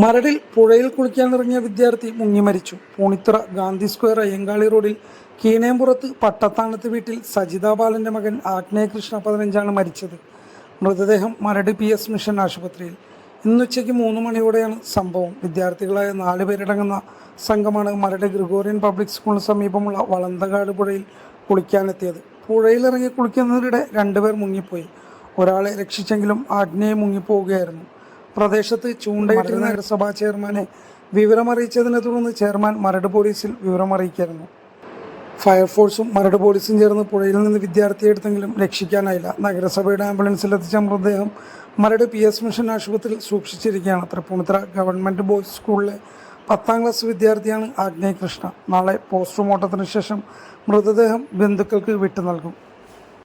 മരടിൽ പുഴയിൽ കുളിക്കാനിറങ്ങിയ വിദ്യാർത്ഥി മുങ്ങി മരിച്ചു. പൂണിത്തറ ഗാന്ധി സ്ക്വയർ അയ്യങ്കാളി റോഡിൽ കീണേമ്പുറത്ത് പട്ടത്താണത്ത് വീട്ടിൽ സജിത ബാലന്റെ മകൻ ആഗ്നേയ കൃഷ്ണ പതിനഞ്ചാണ് മരിച്ചത്. മൃതദേഹം മരട് പി എസ് മിഷൻ ആശുപത്രിയിൽ. ഇന്നുച്ചയ്ക്ക് മൂന്ന് മണിയോടെയാണ് സംഭവം. വിദ്യാർത്ഥികളായ നാല് പേരടങ്ങുന്ന സംഘമാണ് മരട് ഗ്രിഗോറിയൻ പബ്ലിക് സ്കൂളിന് സമീപമുള്ള വളന്തകാട് പുഴയിൽ കുളിക്കാനെത്തിയത്. പുഴയിലിറങ്ങി കുളിക്കുന്നതിനിടെ രണ്ടുപേർ മുങ്ങിപ്പോയി. ഒരാളെ രക്ഷിച്ചെങ്കിലും ആഗ്നേയ മുങ്ങിപ്പോവുകയായിരുന്നു. പ്രദേശത്ത് ചൂണ്ടയിട്ടിരുന്ന നഗരസഭാ ചെയർമാനെ വിവരമറിയിച്ചതിനെ തുടർന്ന് ചെയർമാൻ മരട് പോലീസിൽ വിവരമറിയിക്കായിരുന്നു ഫയർഫോഴ്സും മരട് പോലീസും ചേർന്ന് പുഴയിൽ നിന്ന് വിദ്യാർത്ഥിയെ എടുത്തെങ്കിലും രക്ഷിക്കാനായില്ല. നഗരസഭയുടെ ആംബുലൻസിൽ എത്തിച്ച മൃതദേഹം മരട് പി എസ് മിഷൻ ആശുപത്രിയിൽ സൂക്ഷിച്ചിരിക്കുകയാണ്. തൃപ്പൂണിത്തുറ ഗവൺമെന്റ് ബോയ്സ് സ്കൂളിലെ പത്താം ക്ലാസ് വിദ്യാർത്ഥിയാണ് ആഗ്നേയ കൃഷ്ണ. നാളെ പോസ്റ്റ്മോർട്ടത്തിന് ശേഷം മൃതദേഹം ബന്ധുക്കൾക്ക് വിട്ടു നൽകും.